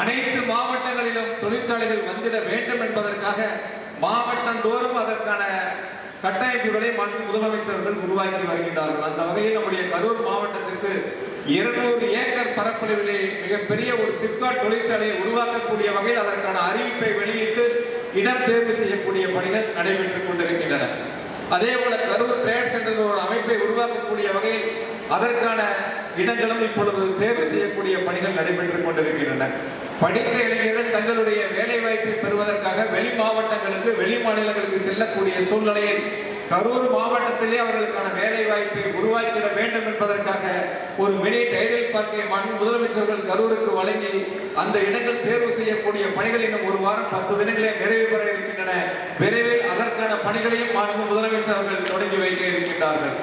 அனைத்து மாவட்டங்களிலும் தொழிற்சாலைகள் வந்திட வேண்டும் என்பதற்காக மாவட்டந்தோறும் அதற்கான கட்டமைப்புகளை முதலமைச்சர்கள் உருவாக்கி வருகின்றார்கள். அந்த வகையில் நம்முடைய கரூர் மாவட்டத்திற்கு இருநூறு ஏக்கர் பரப்பளவிலே மிகப்பெரிய ஒரு சிப்காட் தொழிற்சாலையை உருவாக்கக்கூடிய வகையில் அதற்கான அறிவிப்பை வெளியிட்டு இடம் தேர்வு செய்யக்கூடிய பணிகள் நடைபெற்றுக் கொண்டிருக்கின்றன. அதே போல கரூர் ட்ரேட் சென்டர் ஒரு அமைப்பை உருவாக்கக்கூடிய வகையில் அதற்கான இடங்களும் இப்பொழுது தேர்வு செய்யக்கூடிய பணிகள் நடைபெற்றுக் கொண்டிருக்கின்றன. படித்த இளைஞர்கள் தங்களுடைய வேலை வாய்ப்பை பெறுவதற்காக வெளி மாவட்டங்களுக்கு வெளி மாநிலங்களுக்கு செல்லக்கூடிய சூழ்நிலையில் கரூர் மாவட்டத்திலே அவர்களுக்கான வேலை வாய்ப்பை உருவாக்கிட வேண்டும் என்பதற்காக ஒரு மினி டைடல் பார்க்கை முதலமைச்சர்கள் கரூருக்கு வழங்கி அந்த இடங்கள் தேர்வு செய்யக்கூடிய பணிகள் இன்னும் ஒரு வாரம் பத்து தினங்களே நிறைவு பெற இருக்கின்றன. விரைவில் அதற்கான பணிகளையும் மாண்பு முதலமைச்சர்கள் தொடங்கி வைக்க இருக்கின்றார்கள்.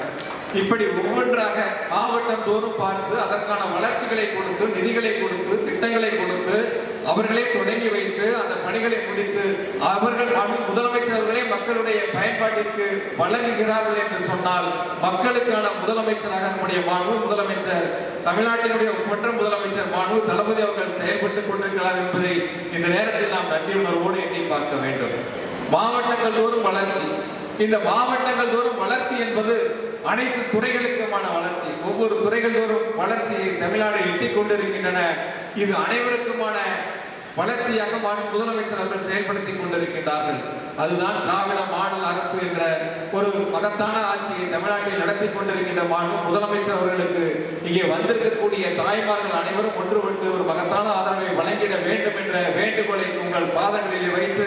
இப்படி ஒவ்வொன்றாக மாவட்டம் தோறும் பார்த்து அதற்கான வளர்ச்சிகளை கொடுத்து நிதிகளை கொடுத்து திட்டங்களை கொடுத்து அவர்களே தொடங்கி வைத்து அந்த பணிகளை முடித்து அவர்கள் முதலமைச்சர்களே முதலமைச்சர் அவர்களே மக்களுடைய பயன்பாட்டிற்கு வழங்குகிறார்கள் என்று சொன்னால் மக்களுக்கான முதலமைச்சராக நம்முடைய மாண்பு முதலமைச்சர் தமிழ்நாட்டினுடைய ஒப்பற்ற முதலமைச்சர் மாண்பு தளபதி அவர்கள் செயல்பட்டுக் கொண்டிருக்கிறார் என்பதை இந்த நேரத்தில் நாம் நன்றி உணர்வோடு எண்ணி பார்க்க வேண்டும். மாவட்டங்கள் தோறும் வளர்ச்சி. இந்த மாவட்டங்கள் தோறும் வளர்ச்சி என்பது அனைத்து துறைகளுக்குமான வளர்ச்சி ஒவ்வொரு துறைகள் தோறும் வளர்ச்சியை தமிழ்நாடு எட்டிக் கொண்டிருக்கின்றன. இது அனைவருக்குமான வளர்ச்சியாக மாநில முதலமைச்சர் அவர்கள் செயல்படுத்தி கொண்டிருக்கின்றார்கள். அதுதான் திராவிட மாடல் அரசு என்ற ஒரு மகத்தான ஆட்சியை தமிழ்நாட்டில் நடத்தி கொண்டிருக்கின்ற மாநில முதலமைச்சர் அவர்களுக்கு இங்கே வந்திருக்கக்கூடிய தாய்மார்கள் அனைவரும் ஒன்றுபட்டு ஒரு மகத்தான ஆதரவை வழங்கிட வேண்டும் என்ற வேண்டுகோளை உங்கள் பாதங்களிலே வைத்து